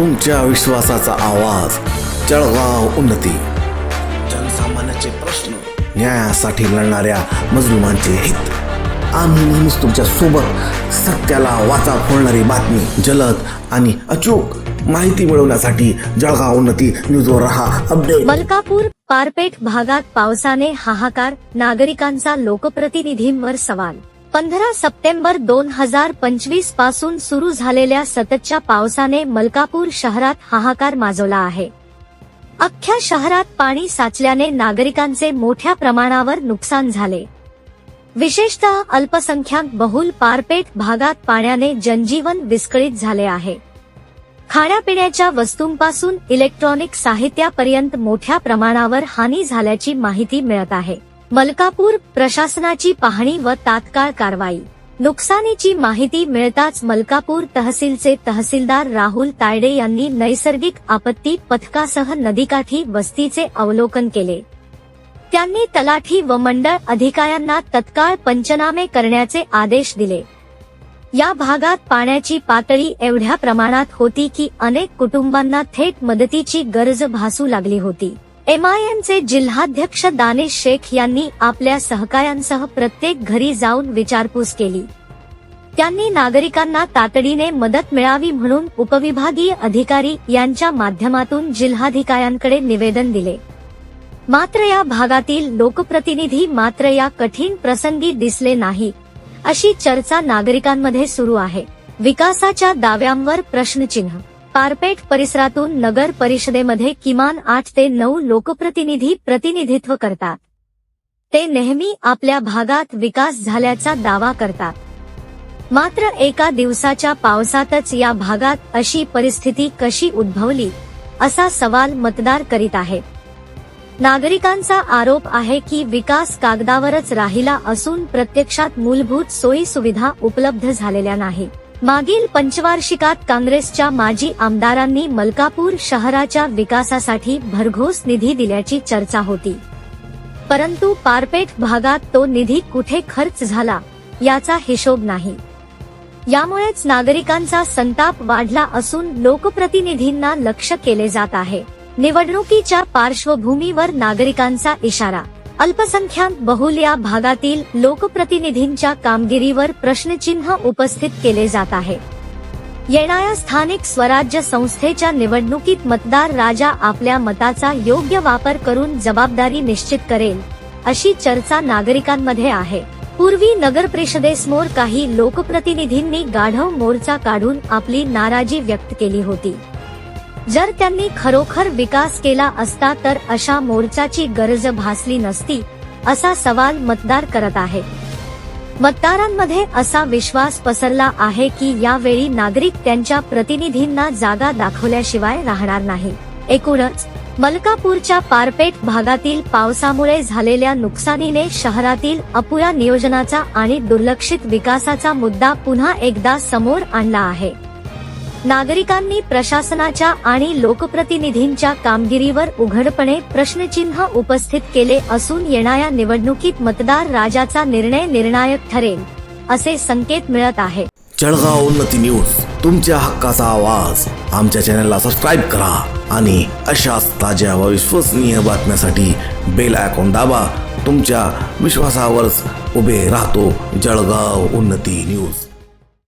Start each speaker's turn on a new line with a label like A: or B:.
A: तुमच्या विश्वासाचा आवाज. जळगाव उन्नती. जनसामान्याचे प्रश्न न्यायासाठी लढणाऱ्या मजलुमांचे हित. आम्ही नेहमीच तुमच्यासोबत सत्याला वाचा फोडणारी बातमी जलद आणि अचूक माहिती मिळवण्यासाठी जळगाव उन्नती न्यूजवर रहा. अपडेट.
B: मलकापूर पारपेट भागात पावसाने हाहाकार नागरिकांचा लोकप्रतिनिधींवर सवाल. पंधरा सप्टेंबर दोन हजार पंचवीसपासून सुरू झालेल्या सततच्या पावसाने मलकापूर शहरात हाहाकार माजवला आहे. अख्ख्या शहरात पाणी साचल्याने नागरिकांचे मोठ्या प्रमाणावर नुकसान झाले. विशेषतः अल्पसंख्याक बहुल पारपेट भागात पाण्याने जनजीवन विस्कळीत झाले आहे. खाण्यापिण्याच्या वस्तूंपासून इलेक्ट्रॉनिक साहित्यापर्यंत मोठ्या प्रमाणावर हानी झाल्याची माहिती मिळत आहे. मलकापूर प्रशासनाची पाहणी व तात्काळ कारवाई. नुकसानीची माहिती मिळताच मलकापूर तहसीलचे तहसीलदार राहुल तायडे यांनी नैसर्गिक आपत्ती पथकासह नदीकाठी वस्तीचे अवलोकन केले. त्यांनी तलाठी व मंडळ अधिकाऱ्यांना तत्काळ पंचनामे करण्याचे आदेश दिले. या भागात पाण्याची पातळी एवढ्या प्रमाणात होती की अनेक कुटुंबांना थेट मदतीची गरज भासू लागली होती. एमआयएमचे जिल्हाध्यक्ष दानेश शेख यांनी आपल्या सहकाऱ्यांसह प्रत्येक घरी जाऊन विचारपूस केली. त्यांनी नागरिकांना तातडीने मदत मिळावी म्हणून उपविभागीय अधिकारी यांच्या माध्यमातून जिल्हाधिकाऱ्यांकडे निवेदन दिले. मात्र या भागातील लोकप्रतिनिधी मात्र या कठीण प्रसंगी दिसले नाही अशी चर्चा नागरिकांमध्ये सुरू आहे. विकासाच्या दाव्यांवर प्रश्नचिन्ह पारपेट परिसरातून नगर परिषदेमध्ये किमान आठ ते नऊ लोकप्रतिनिधी प्रतिनिधित्व करतात. ते नेहमी आपल्या भागात विकास झाल्याचा दावा करतात. मात्र एका दिवसाच्या पावसातच या भागात अशी परिस्थिती कशी उद्भवली असा सवाल मतदार करीत आहेत. नागरिकांचा आरोप आहे की विकास कागदावरच राहिला असून प्रत्यक्षात मूलभूत सोयी सुविधा उपलब्ध झालेल्या नाही. मागील पंचवार्षिकात काँग्रेसच्या माजी आमदारांनी मलकापूर शहराच्या विकासासाठी भरघोस निधी दिल्याची चर्चा होती. परंतु पारपेट भागात तो निधी कुठे खर्च झाला याचा हिशोब नाही. यामुळेच नागरिकांचा संताप वाढला असून लोकप्रतिनिधींना लक्ष केले जात आहे. निवडणुकीच्या पार्श्वभूमीवर नागरिकांचा इशारा अल्पसंख्याक बहुल या भागातील लोकप्रतिनिधींच्या कामगिरीवर प्रश्नचिन्ह उपस्थित केले जात आहे. येणाऱ्या स्थानिक स्वराज्य संस्थेच्या निवडणुकीत मतदार राजा आपल्या मताचा योग्य वापर करून जबाबदारी निश्चित करेल अशी चर्चा नागरिकांमध्ये आहे. पूर्वी नगर परिषदेसमोर काही लोकप्रतिनिधींनी गाढव मोर्चा काढून आपली नाराजी व्यक्त केली होती. जर त्यांनी खरोखर विकास केला असता तर अशा मोर्चाची गरज भासली नसती असा सवाल मतदार करत आहे. मतदारांमध्ये असा विश्वास पसरला आहे की यावेळी नागरिक त्यांच्या प्रतिनिधींना जागा दाखवल्याशिवाय राहणार नाही. एकूणच मलकापूरच्या पारपेट भागातील पावसामुळे झालेल्या नुकसानीने शहरातील अपुऱ्या नियोजनाचा आणि दुर्लक्षित विकासाचा मुद्दा पुन्हा एकदा समोर आणला आहे. नागरिकांनी प्रशासनाच्या आणि लोकप्रतिनिधींच्या कामगिरीवर उघडपणे प्रश्नचिन्ह उपस्थित केले असून येणाऱ्या निवडणुकीत मतदार राजाचा निर्णय निर्णायक ठरेल असे संकेत मिळत आहे.
A: जळगाव उन्नती न्यूज तुमच्या हक्काचा आवाज. आमच्या चॅनलला सबस्क्राईब करा आणि अशाच ताज्या व विश्वसनीय बातम्यासाठी बेल आयकॉन दाबा. तुमच्या विश्वासावरच उभे राहतो जळगाव उन्नती न्यूज.